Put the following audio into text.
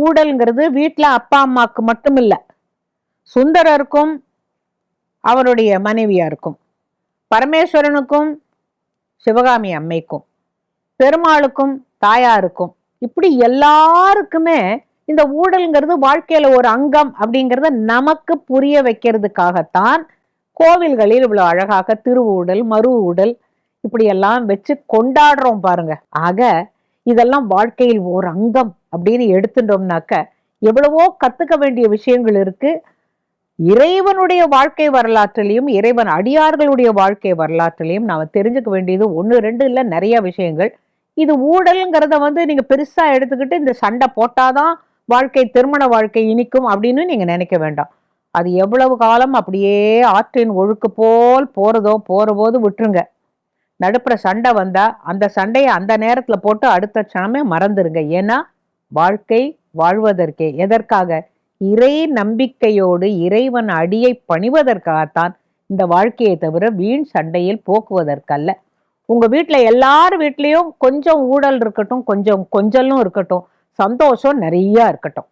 ஊழல்ங்கிறது வீட்டில் அப்பா அம்மாவுக்கு மட்டும் இல்லை சுந்தரருக்கும் அவருடைய மனைவியாருக்கும் பரமேஸ்வரனுக்கும் சிவகாமி அம்மைக்கும் பெருமாளுக்கும் தாயாருக்கும் இப்படி எல்லாருக்குமே இந்த ஊழல்ங்கிறது வாழ்க்கையில ஒரு அங்கம் அப்படிங்கறத நமக்கு புரிய வைக்கிறதுக்காகத்தான் கோவில்களில் இவ்வளவு அழகாக திருவூடல் மறு ஊடல் இப்படி எல்லாம் வச்சு கொண்டாடுறோம் பாருங்க. ஆக இதெல்லாம் வாழ்க்கையில் ஒரு அங்கம். அப்படின்னு எடுத்துட்டோம்னாக்க எவ்வளவோ கத்துக்க வேண்டிய விஷயங்கள் இருக்கு. இறைவனுடைய வாழ்க்கை வரலாற்றிலையும் இறைவன் அடியார்களுடைய வாழ்க்கை வரலாற்றிலையும் நாம தெரிஞ்சுக்க வேண்டியது ஒன்று ரெண்டு இல்லை நிறைய விஷயங்கள். இது ஊழல்ங்கிறத வந்து நீங்க பெருசா எடுத்துக்கிட்டு இந்த சண்டை போட்டாதான் வாழ்க்கை திருமண வாழ்க்கை இனிக்கும் அப்படின்னு நீங்க நினைக்க வேண்டாம். அது எவ்வளவு காலம் அப்படியே ஆற்றின் ஒழுக்கு போல் போறதோ போற போது விட்டுருங்க. நடுப்புற சண்டை வந்தா அந்த சண்டையை அந்த நேரத்துல போட்டு அடுத்த க்ஷணமே மறந்துருங்க. ஏன்னா வாழ்க்கை வாழ்வதற்கே. எதற்காக? இறை நம்பிக்கையோடு இறைவன் அடியை பணிவதற்காகத்தான் இந்த வாழ்க்கையை தவிர வீண் சண்டையில் போக்குவதற்கல்ல. உங்க வீட்டில் எல்லார் வீட்லேயும் கொஞ்சம் ஊழல் இருக்கட்டும் கொஞ்சம் கொஞ்சலும் இருக்கட்டும் சந்தோஷம் நிறையா இருக்கட்டும்.